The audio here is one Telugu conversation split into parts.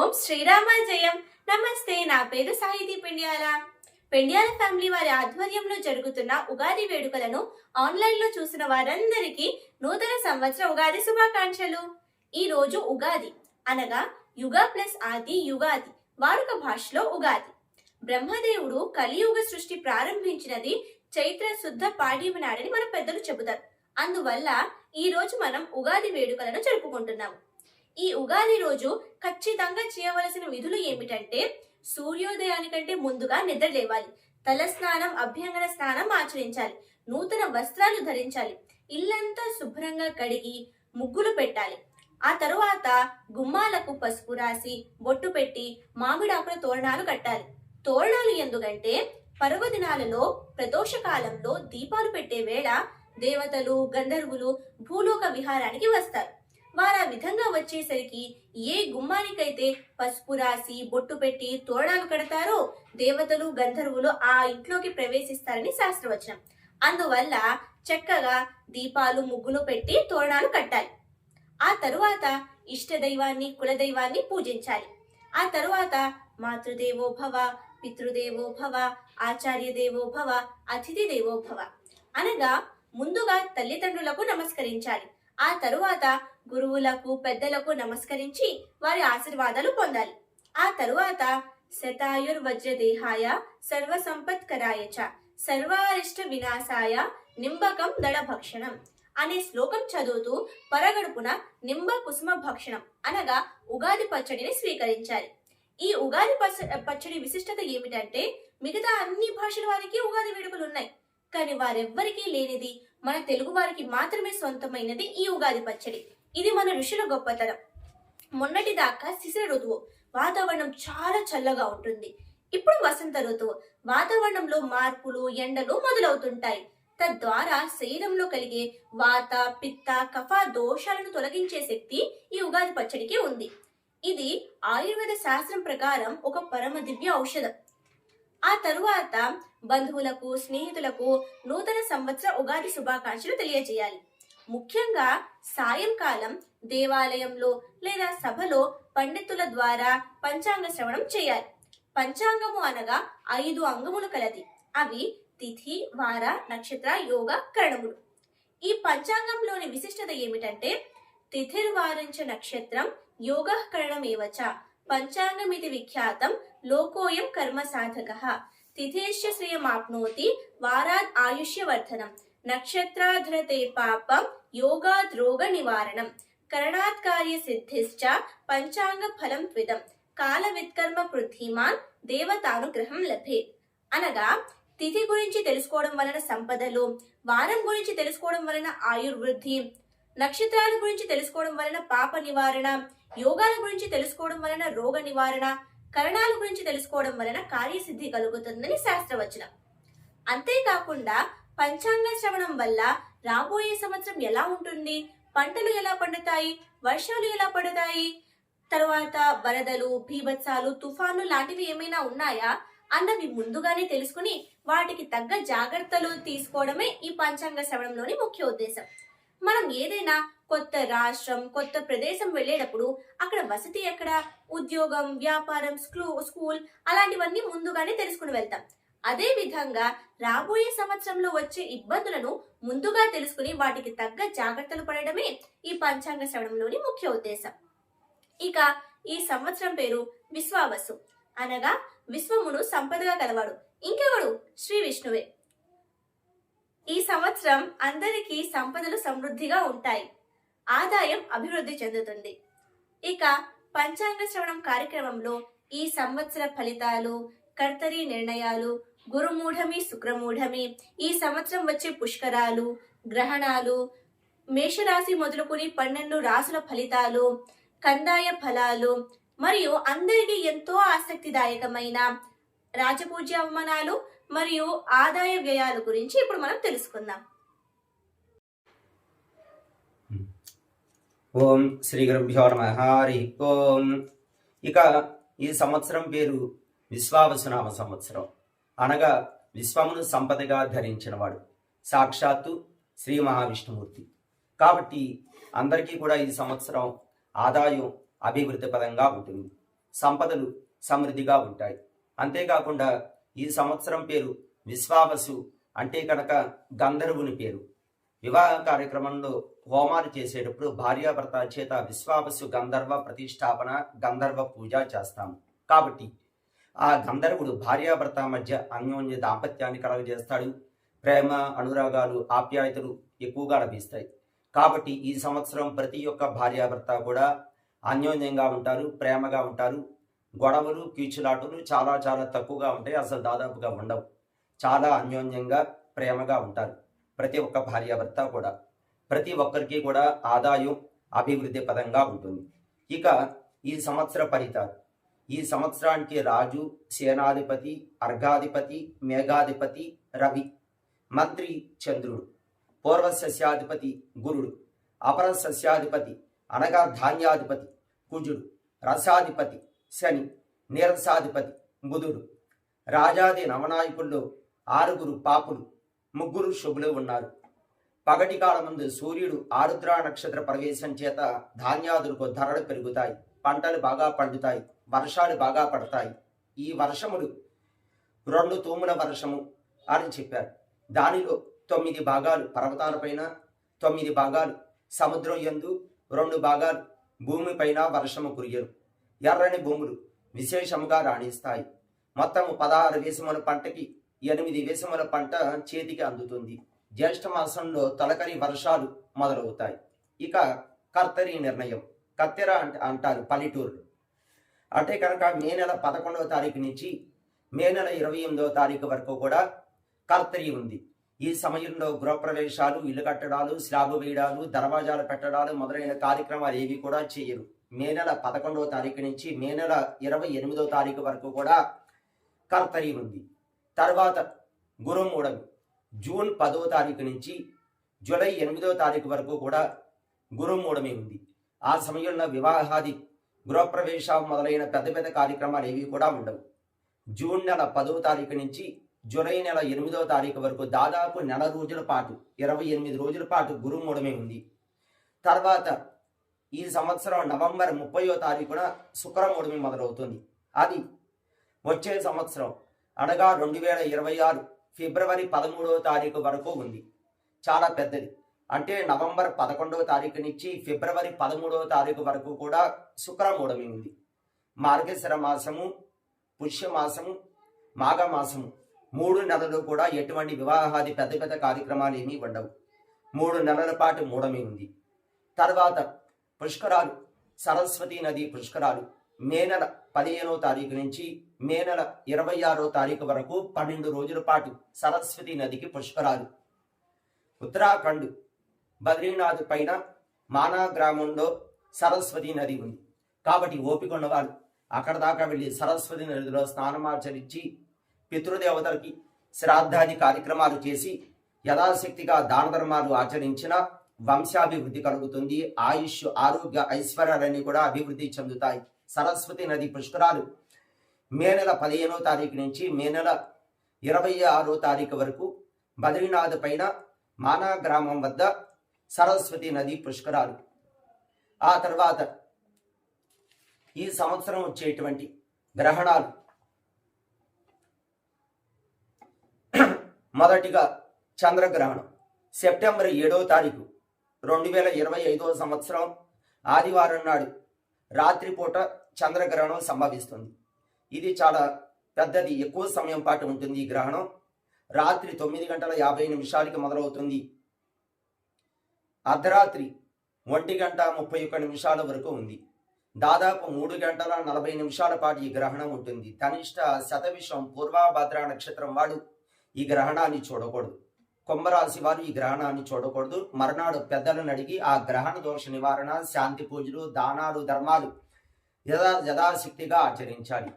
ఓం శ్రీరామ జయం. నమస్తే నా పేరు సాహితీ పెండ్యాల. పెండ్యాల ఫ్యామిలీ వారి ఆధ్వర్యంలో జరుగుతున్న ఉగాది వేడుకలను ఆన్లైన్లో చూసిన వారందరికీ నూతన సంవత్సర ఉగాది శుభాకాంక్షలు. ఈ రోజు ఉగాది అనగా యుగ ప్లస్ ఆది యుగాది వాడుక భాషలో ఉగాది. బ్రహ్మదేవుడు కలియుగ సృష్టి ప్రారంభించినది చైత్ర శుద్ధ పాడ్యమి నాడని మన పెద్దలు చెబుతారు. అందువల్ల ఈ రోజు మనం ఉగాది వేడుకలను జరుపుకుంటున్నాము. ఈ ఉగాది రోజు ఖచ్చితంగా చేయవలసిన విధులు ఏమిటంటే సూర్యోదయానికంటే ముందుగా నిద్ర లేవాలి. తల స్నానం అభ్యంగన స్నానం ఆచరించాలి. నూతన వస్త్రాలు ధరించాలి. ఇల్లంతా శుభ్రంగా కడిగి ముగ్గులు పెట్టాలి. ఆ తరువాత గుమ్మాలకు పసుపు రాసి బొట్టు పెట్టి మామిడాకుల తోరణాలు కట్టాలి. తోరణాలు ఎందుకంటే పర్వదినాలలో ప్రదోష కాలంలో దీపాలు పెట్టే వేళ దేవతలు గంధర్వులు భూలోక విహారానికి వస్తారు. వారా విధంగా వచ్చేసరికి ఏ గుమ్మానికైతే పసుపు రాసి బొట్టు పెట్టి తోరణాలు కడతారో దేవతలు గంధర్వులు ఆ ఇంట్లోకి ప్రవేశిస్తారని శాస్త్రవచనం. అందువల్ల చక్కగా దీపాలు ముగ్గులు పెట్టి తోరణాలు కట్టాలి. ఆ తరువాత ఇష్టదైవాన్ని కులదైవాన్ని పూజించాలి. ఆ తరువాత మాతృదేవో భవ పితృదేవో భవ ఆచార్య దేవో భవ అతిథి దేవో భవ అనగా ముందుగా తల్లిదండ్రులకు నమస్కరించాలి. ఆ తరువాత గురువులకు పెద్దలకు నమస్కరించి వారి ఆశీర్వాదాలు పొందాలి. ఆ తరువాత శతాయుర్వజ్రదేహాయ సర్వ సంపత్కరాయ చ సర్వారిష్ట వినాశాయ నింబకం దళభక్షణం అనే శ్లోకం చదువుతూ పరగడుపున నింబ కుసుమ భక్షణం అనగా ఉగాది పచ్చడిని స్వీకరించాలి. ఈ ఉగాది పచ్చ- పచ్చడి విశిష్టత ఏమిటంటే మిగతా అన్ని భాషల వారికి ఉగాది వేడుకలు ఉన్నాయి. కానీ వారెవ్వరికీ లేనిది మన తెలుగు వారికి మాత్రమే సొంతమైనది ఈ ఉగాది పచ్చడి. ఇది మన ఋషుల గొప్పతనం. మొన్నటి దాకా శిశిర ఋతువు వాతావరణం చాలా చల్లగా ఉంటుంది. ఇప్పుడు వసంత ఋతువు వాతావరణంలో మార్పులు ఎండలు మొదలవుతుంటాయి. తద్వారా శరీరంలో కలిగే వాత పిత్త కఫ దోషాలను తొలగించే శక్తి ఈ ఉగాది పచ్చడికి ఉంది. ఇది ఆయుర్వేద శాస్త్రం ప్రకారం ఒక పరమ దివ్య ఔషధం. ఆ తరువాత బంధువులకు స్నేహితులకు నూతన సంవత్సర ఉగాది శుభాకాంక్షలు తెలియజేయాలి. ముఖ్యంగా సాయంకాలం దేవాలయంలో లేదా సభలో పండితుల ద్వారా పంచాంగ శ్రవణం చేయాలి. పంచాంగము అనగా ఐదు అంగములు కలది. అవి తిథి వార నక్షత్ర యోగ కరణములు. ఈ పంచాంగంలోని విశిష్టత ఏమిటంటే తిథిర్వారించ నక్షత్రం యోగ కరణమేవచ పంచాంగమితి విఖ్యాతం లోకోయం కర్మ సాధక. తిథేశ్య శ్రేయమాప్నోతి వారాద్ ఆయుష్యవర్ధనం నక్షత్రాధరతే పాపం యోగాద్ రోగ నివారణం కరణాత్ కార్య సిద్ధిశ్చ పంచాంగ ఫలం త్విదం. కాల విత్కర్మ పృథ్వీమాన్ దేవతానుగ్రహం లభే. అనగా తిథి గురించి తెలుసుకోవడం వలన సంపదలు వారం గురించి తెలుసుకోవడం వలన ఆయుర్వృద్ధి నక్షత్రాల గురించి తెలుసుకోవడం వలన పాప నివారణ యోగాల గురించి తెలుసుకోవడం వలన రోగ నివారణ కరణాల గురించి తెలుసుకోవడం వలన కార్యసిద్ధి కలుగుతుందని శాస్త్రవచనం. అంతేకాకుండా పంచాంగ శ్రవణం వల్ల రాబోయే సంవత్సరం ఎలా ఉంటుంది? పంటలు ఎలా పండుతాయి? వర్షాలు ఎలా పడతాయి? తర్వాత వరదలు భీభత్సాలు తుఫాను లాంటివి ఏమైనా ఉన్నాయా? అన్నవి ముందుగానే తెలుసుకుని వాటికి తగ్గ జాగ్రత్తలు తీసుకోవడమే ఈ పంచాంగ శ్రవణంలోని ముఖ్య ఉద్దేశం. మనం ఏదైనా కొత్త రాష్ట్రం కొత్త ప్రదేశం వెళ్ళేటప్పుడు అక్కడ వసతి ఎక్కడ? ఉద్యోగం వ్యాపారం స్కూ స్కూల్ అలాంటివన్నీ ముందుగానే తెలుసుకుని వెళ్తాం. అదే విధంగా రాబోయే సంవత్సరంలో వచ్చే ఇబ్బందులను ముందుగా తెలుసుకుని వాటికి తగ్గ జాగ్రత్తలు పడడమే ఈ పంచాంగ శ్రవణంలోని ముఖ్య ఉద్దేశం. ఇక ఈ సంవత్సరం పేరు విశ్వావసు. అనగా విశ్వమును సంపదగా కలవాడు ఇంకెవడు? శ్రీ విష్ణువే. ఈ సంవత్సరం అందరికీ సంపదలు సమృద్ధిగా ఉంటాయి. ఆదాయం అభివృద్ధి చెందుతుంది. ఇక పంచాంగ శ్రవణం కార్యక్రమంలో ఈ సంవత్సర ఫలితాలు కర్తరి నిర్ణయాలు గురుమూఢమి శుక్రమూఢమి ఈ సంవత్సరం వచ్చే పుష్కరాలు గ్రహణాలు మేషరాశి మొదలుకొని పన్నెండు రాసుల ఫలితాలు కందాయ ఫలాలు మరియు అందరికీ ఎంతో ఆసక్తిదాయకమైన రాజపూజ్య అవమానాలు మరియు ఆదాయ వ్యయాల గురించి ఇప్పుడు మనం తెలుసుకుందాం. ఓం శ్రీ గురుభ్యో నమ. హరి ఓం. ఇక ఈ సంవత్సరం పేరు విశ్వావసునామ సంవత్సరం. అనగా విశ్వమును సంపదగా ధరించినవాడు. సాక్షాత్తు శ్రీ మహావిష్ణుమూర్తి. కాబట్టి అందరికీ కూడా ఈ సంవత్సరం ఆదాయం అభివృద్ధి పదంగా ఉంటుంది. సంపదలు సమృద్ధిగా ఉంటాయి. అంతేకాకుండా ఈ సంవత్సరం పేరు విశ్వావసు అంటే కనుక గంధర్వుని పేరు. వివాహ కార్యక్రమంలో హోమాలు చేసేటప్పుడు భార్యాభర్త చేత విశ్వావసు గంధర్వ ప్రతిష్టాపన గంధర్వ పూజ చేస్తాము. కాబట్టి ఆ గంధర్వుడు భార్యాభర్త మధ్య అన్యోన్య దాంపత్యాన్ని కలగజేస్తాడు. ప్రేమ అనురాగాలు ఆప్యాయతలు ఎక్కువగా లభిస్తాయి. కాబట్టి ఈ సంవత్సరం ప్రతి ఒక్క భార్యాభర్త కూడా అన్యోన్యంగా ఉంటారు ప్రేమగా ఉంటారు. గొడవలు కీచులాటలు చాలా చాలా తక్కువగా ఉంటాయి అసలు దాదాపుగా ఉండవు. చాలా అన్యోన్యంగా ప్రేమగా ఉంటారు ప్రతి ఒక్క భార్యాభర్త కూడా. ప్రతి ఒక్కరికి కూడా ఆదాయం అభివృద్ధి పదంగా ఉంటుంది. ఇక ఈ సంవత్సర ఫలితాలు. ఈ సంవత్సరానికి రాజు సేనాధిపతి అర్ఘాధిపతి మేఘాధిపతి రవి మంత్రి చంద్రుడు పూర్వ సస్యాధిపతి గురుడు అపర సస్యాధిపతి అనగా ధాన్యాధిపతి కుజుడు రసాధిపతి శని నీరసాధిపతి బుధుడు రాజాది నవనాయకుల్లో ఆరుగురు పాపులు ముగ్గురు శుభులు ఉన్నారు. పగటి కాలమందు సూర్యుడు ఆరుద్ర నక్షత్ర ప్రవేశం చేత ధాన్యాదులకు ధరలు పెరుగుతాయి పంటలు బాగా పండుతాయి. వర్షాలు బాగా పడతాయి. ఈ వర్షములు రెండు తూముల వర్షము అని చెప్పారు. దానిలో తొమ్మిది భాగాలు పర్వతాలపైన తొమ్మిది భాగాలు సముద్రం యందు రెండు భాగాలు భూమిపైన వర్షము కురియరు. ఎర్రని భూములు విశేషముగా రాణిస్తాయి. మొత్తము పదహారు వేసముల పంటకి ఎనిమిది వేసముల పంట చేతికి అందుతుంది. జ్యేష్ఠ మాసంలో తొలకరి వర్షాలు మొదలవుతాయి. ఇక కర్తరి నిర్ణయం. కత్తెర అంటారు పల్లెటూరు అంటే కనుక మే నెల పదకొండవ తారీఖు నుంచి మే నెల ఇరవై ఎనిమిదవ తారీఖు వరకు కూడా కర్తరి ఉంది. ఈ సమయంలో గృహప్రవేశాలు ఇల్లు కట్టడాలు స్లాబు వేయడాలు దర్వాజాలు పెట్టడాలు మొదలైన కార్యక్రమాలు ఏవి కూడా చేయరు. మే నెల పదకొండవ తారీఖు నుంచి మే నెల ఇరవై ఎనిమిదవ తారీఖు వరకు కూడా కర్తరి ఉంది. తర్వాత గురుమూడమి జూన్ పదవ తారీఖు నుంచి జూలై ఎనిమిదవ తారీఖు వరకు కూడా గురుమూడమి ఉంది. ఆ సమయంలో వివాహాది గృహప్రవేశ మొదలైన పెద్ద పెద్ద కార్యక్రమాలు ఏవి కూడా ఉండవు. జూన్ నెల పదవ తారీఖు నుంచి జూలై నెల ఎనిమిదవ తారీఖు వరకు దాదాపు నెల రోజుల పాటు ఇరవై ఎనిమిది రోజుల పాటు గురుమూడమే ఉంది. తర్వాత ఈ సంవత్సరం నవంబర్ ముప్పయో తారీఖున శుక్రమూడమి మొదలవుతుంది. అది వచ్చే సంవత్సరం అనగా రెండు వేల ఇరవై ఆరు ఫిబ్రవరి పదమూడవ తారీఖు వరకు ఉంది. చాలా పెద్దది. అంటే నవంబర్ పదకొండవ తారీఖు నుంచి ఫిబ్రవరి పదమూడవ తారీఖు వరకు కూడా శుక్రమూఢమి ఉంది. మార్గశిర మాసము పుష్యమాసము మాఘమాసము మూడు నెలలు కూడా ఎటువంటి వివాహాది పెద్ద పెద్ద కార్యక్రమాలు ఏమీ ఉండవు. మూడు నెలల పాటు మూఢమి ఉంది. తర్వాత పుష్కరాలు సరస్వతి నది పుష్కరాలు మే నెల పదిహేనో తారీఖు నుంచి మే నెల ఇరవై ఆరో తారీఖు వరకు పన్నెండు రోజుల పాటు సరస్వతి నదికి పుష్కరాలు. ఉత్తరాఖండ్ బద్రీనాథ్ పైన మానా గ్రామంలో సరస్వతి నది ఉంది. కాబట్టి ఓపిక ఉన్నవాళ్ళు అక్కడ దాకా వెళ్ళి సరస్వతి నదిలో స్నానమాచరించి పితృదేవతలకి శ్రాద్ధాది కార్యక్రమాలు చేసి యథాశక్తిగా దాన ధర్మాలు ఆచరించిన వంశాభివృద్ధి కలుగుతుంది. ఆయుష్ ఆరోగ్య ఐశ్వర్యాలన్నీ కూడా అభివృద్ధి చెందుతాయి. సరస్వతి నది పుష్కరాలు మే నెల పదిహేనో తారీఖు నుంచి మే నెల ఇరవై ఆరో తారీఖు వరకు బద్రీనాథ్ పైన మానా గ్రామం వద్ద సరస్వతి నది పుష్కరాలు. ఆ తర్వాత ఈ సంవత్సరం వచ్చేటువంటి గ్రహణాలు. మొదటిగా చంద్రగ్రహణం. సెప్టెంబర్ ఏడవ తారీఖు రెండు వేల ఇరవై ఐదవ సంవత్సరం ఆదివారం నాడు రాత్రిపూట చంద్రగ్రహణం సంభవిస్తుంది. ఇది చాలా పెద్దది ఎక్కువ సమయం పాటు ఉంటుంది ఈ గ్రహణం. రాత్రి తొమ్మిది గంటల యాభై నిమిషాలకి మొదలవుతుంది. అర్ధరాత్రి ఒంటి గంట ముప్పై ఒక్క నిమిషాల వరకు ఉంది. దాదాపు మూడు గంటల నలభై నిమిషాల పాటు ఈ గ్రహణం ఉంటుంది. కనిష్ట శతవిషం పూర్వభద్ర నక్షత్రం వాడు ఈ గ్రహణాన్ని చూడకూడదు. కుంభరాశి వారు ఈ గ్రహణాన్ని చూడకూడదు. మర్నాడు పెద్దలను అడిగి ఆ గ్రహణ దోష నివారణ శాంతి పూజలు దానాలు ధర్మాలు యథా యథాశక్తిగా ఆచరించాలి.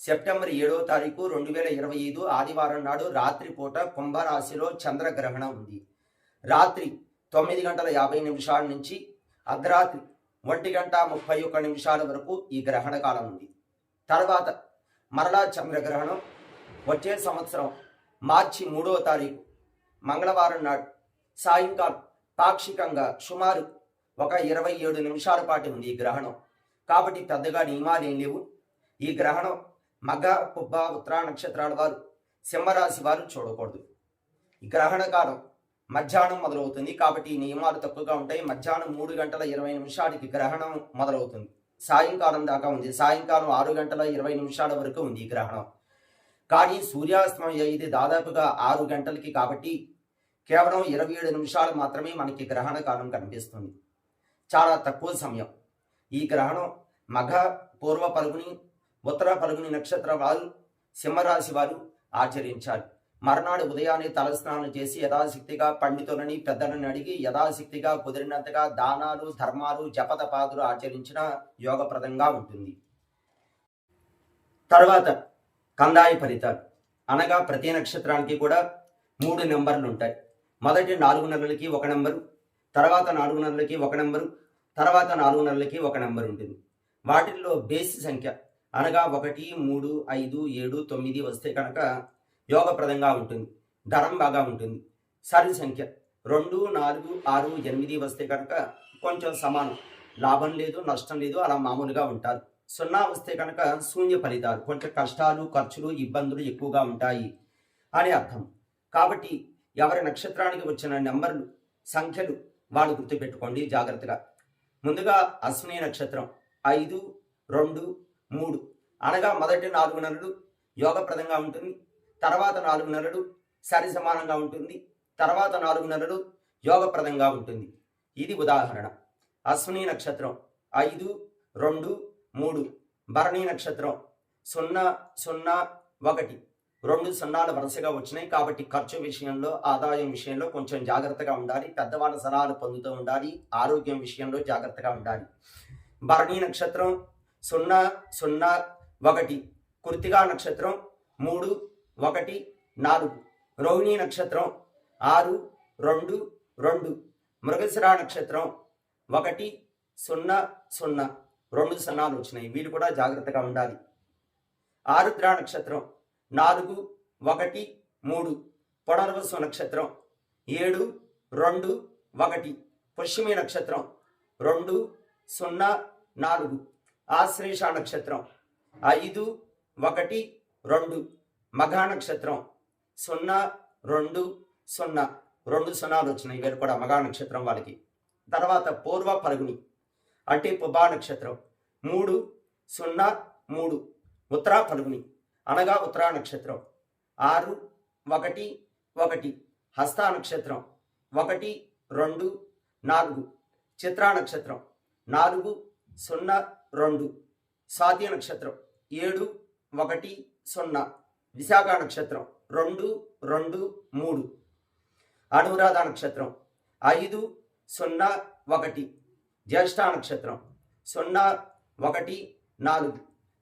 సెప్టెంబర్ ఏడవ తారీఖు రెండు వేల ఇరవై ఐదు ఆదివారం నాడు రాత్రిపూట కుంభరాశిలో చంద్రగ్రహణం ఉంది. రాత్రి తొమ్మిది గంటల యాభై నిమిషాల నుంచి అర్ధరాత్రి ఒంటి గంట ముప్పై ఒక్క నిమిషాల వరకు ఈ గ్రహణ కాలం ఉంది. తర్వాత మరలా చంద్రగ్రహణం వచ్చే సంవత్సరం మార్చి మూడవ తారీఖు మంగళవారం నాడు సాయంకాలం పాక్షికంగా సుమారు ఒక ఇరవై ఏడు నిమిషాల పాటు ఉంది ఈ గ్రహణం. కాబట్టి పెద్దగా నియమాలు ఏం లేవు. ఈ గ్రహణం మగ పుబ్బ ఉత్తరా నక్షత్రాల వారు సింహరాశి వారు చూడకూడదు. ఈ గ్రహణ కాలం మధ్యాహ్నం మొదలవుతుంది కాబట్టి ఈ నియమాలు తక్కువగా ఉంటాయి. మధ్యాహ్నం మూడు గంటల ఇరవై నిమిషాలకి గ్రహణం మొదలవుతుంది. సాయంకాలం దాకా ఉంది. సాయంకాలం ఆరు గంటల ఇరవై నిమిషాల వరకు ఉంది ఈ గ్రహణం. కానీ సూర్యాస్తమయం అయితే దాదాపుగా ఆరు గంటలకి కాబట్టి కేవలం ఇరవై ఏడు నిమిషాలు మాత్రమే మనకి గ్రహణ కాలం కనిపిస్తుంది. చాలా తక్కువ సమయం. ఈ గ్రహణం మఘ పూర్వ పలుగుని ఉత్తర పలుగుని నక్షత్ర వారు సింహరాశి వారు ఆచరించారు మర్నాడు ఉదయాన్నే తలస్నానం చేసి యథాశక్తిగా పండితులని పెద్దలని అడిగి యథాశక్తిగా కుదిరినంతగా దానాలు ధర్మాలు జపతపాదులు ఆచరించిన యోగప్రదంగా ఉంటుంది. తర్వాత కందాయి ఫలితాలు. అనగా ప్రతి నక్షత్రానికి కూడా మూడు నెంబర్లు ఉంటాయి. మొదటి నాలుగు నెలలకి ఒక నెంబరు తర్వాత నాలుగు నెలలకి ఒక నెంబరు తర్వాత నాలుగు నెలలకి ఒక నెంబర్ ఉంటుంది. వాటిల్లో బేసి సంఖ్య అనగా ఒకటి మూడు ఐదు ఏడు తొమ్మిది వస్తే కనుక యోగప్రదంగా ఉంటుంది ధరం బాగా ఉంటుంది. సరి సంఖ్య రెండు నాలుగు ఆరు ఎనిమిది వస్తే కనుక కొంచెం సమానం. లాభం లేదు నష్టం లేదు అలా మామూలుగా ఉంటారు. సున్నా వస్తే కనుక శూన్య ఫలితాలు కొంచెం కష్టాలు ఖర్చులు ఇబ్బందులు ఎక్కువగా ఉంటాయి అని అర్థం. కాబట్టి ఎవరి నక్షత్రానికి వచ్చిన నెంబర్లు సంఖ్యలు వాళ్ళు గుర్తుపెట్టుకోండి జాగ్రత్తగా. ముందుగా అశ్విని నక్షత్రం ఐదు రెండు మూడు అనగా మొదటి నాలుగు నెలలు యోగప్రదంగా ఉంటుంది. తర్వాత నాలుగు నెలలు సరి సమానంగా ఉంటుంది. తర్వాత నాలుగు నెలలు యోగప్రదంగా ఉంటుంది. ఇది ఉదాహరణ. అశ్విని నక్షత్రం ఐదు రెండు మూడు. భరణి నక్షత్రం సున్నా సున్నా ఒకటి. రెండు సున్నాలు వరుసగా వచ్చినాయి కాబట్టి ఖర్చు విషయంలో ఆదాయం విషయంలో కొంచెం జాగ్రత్తగా ఉండాలి. పెద్దవాళ్ళ సలహాలు పొందుతూ ఉండాలి. ఆరోగ్యం విషయంలో జాగ్రత్తగా ఉండాలి. భరణి నక్షత్రం సున్నా సున్నా ఒకటి. కృతిగా నక్షత్రం మూడు ఒకటి నాలుగు. రోహిణి నక్షత్రం. ఆరు రెండు రెండు. మృగశిర నక్షత్రం. ఒకటి సున్నా సున్నా. రెండు సున్నాలు వచ్చినాయి. వీళ్ళు కూడా జాగ్రత్తగా ఉండాలి. ఆరుద్ర నక్షత్రం. నాలుగు ఒకటి మూడు. పునర్వసు నక్షత్రం. ఏడు రెండు ఒకటి. పుష్యమి నక్షత్రం. రెండు సున్నా నాలుగు. ఆశ్లేష నక్షత్రం. ఐదు ఒకటి రెండు. మఘా నక్షత్రం సున్నా రెండు సున్నా. రెండు సున్నాలు వచ్చినాయి. వీరు కూడా మఘా నక్షత్రం వాళ్ళకి. తర్వాత పూర్వ పలుగుని అంటే పుబా నక్షత్రం మూడు సున్నా మూడు. ఉత్తరా పలుగుని అనగా ఉత్తరా నక్షత్రం. ఆరు ఒకటి ఒకటి. హస్త నక్షత్రం. ఒకటి రెండు నాలుగు. చిత్రా నక్షత్రం. నాలుగు సున్నా రెండు. స్వాతి నక్షత్రం. ఏడు ఒకటి సున్నా. విశాఖ నక్షత్రం రెండు రెండు మూడు. అనురాధ నక్షత్రం ఐదు సున్నా ఒకటి. జ్యేష్ఠ నక్షత్రం సున్నా ఒకటి నాలుగు.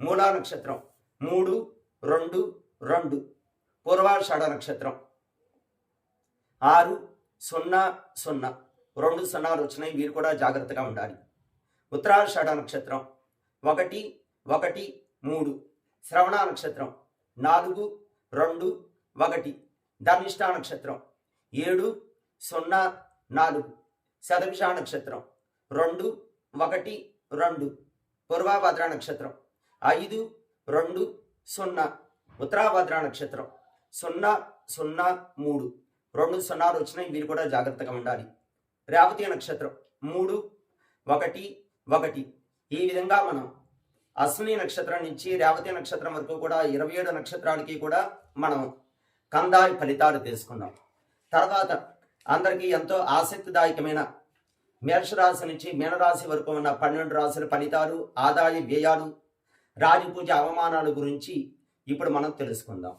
మూలా నక్షత్రం మూడు రెండు రెండు. పూర్వాషాఢ నక్షత్రం ఆరు సున్నా సున్నా. రెండు సున్నాలు వచ్చినాయి వీరు కూడా జాగ్రత్తగా ఉండాలి. ఉత్తరాషాఢ నక్షత్రం ఒకటి ఒకటి మూడు. శ్రవణ నక్షత్రం నాలుగు రెండు ఒకటి. ధర్మిష్ఠ నక్షత్రం. ఏడు సున్నా నాలుగు. శతభిష నక్షత్రం. రెండు ఒకటి రెండు. పూర్వాభద్ర నక్షత్రం. ఐదు రెండు సున్నా. ఉత్తరాభద్ర నక్షత్రం. సున్నా సున్నా మూడు. రెండు సున్నాలు వచ్చినాయి. మీరు కూడా జాగ్రత్తగా ఉండాలి. రేవతి నక్షత్రం. మూడు ఒకటి ఒకటి. ఈ విధంగా మనం అశ్విని నక్షత్రం నుంచి రేవతి నక్షత్రం వరకు కూడా ఇరవై ఏడు నక్షత్రాలకి కూడా మనం కందాయి ఫలితాలు తెలుసుకున్నాం తర్వాత అందరికీ ఎంతో ఆసక్తిదాయకమైన మేషరాశి నుంచి మీనరాశి వరకు ఉన్న పన్నెండు రాశుల ఫలితాలు ఆదాయ వ్యయాలు రాజపూజ అవమానాల గురించి ఇప్పుడు మనం తెలుసుకుందాం.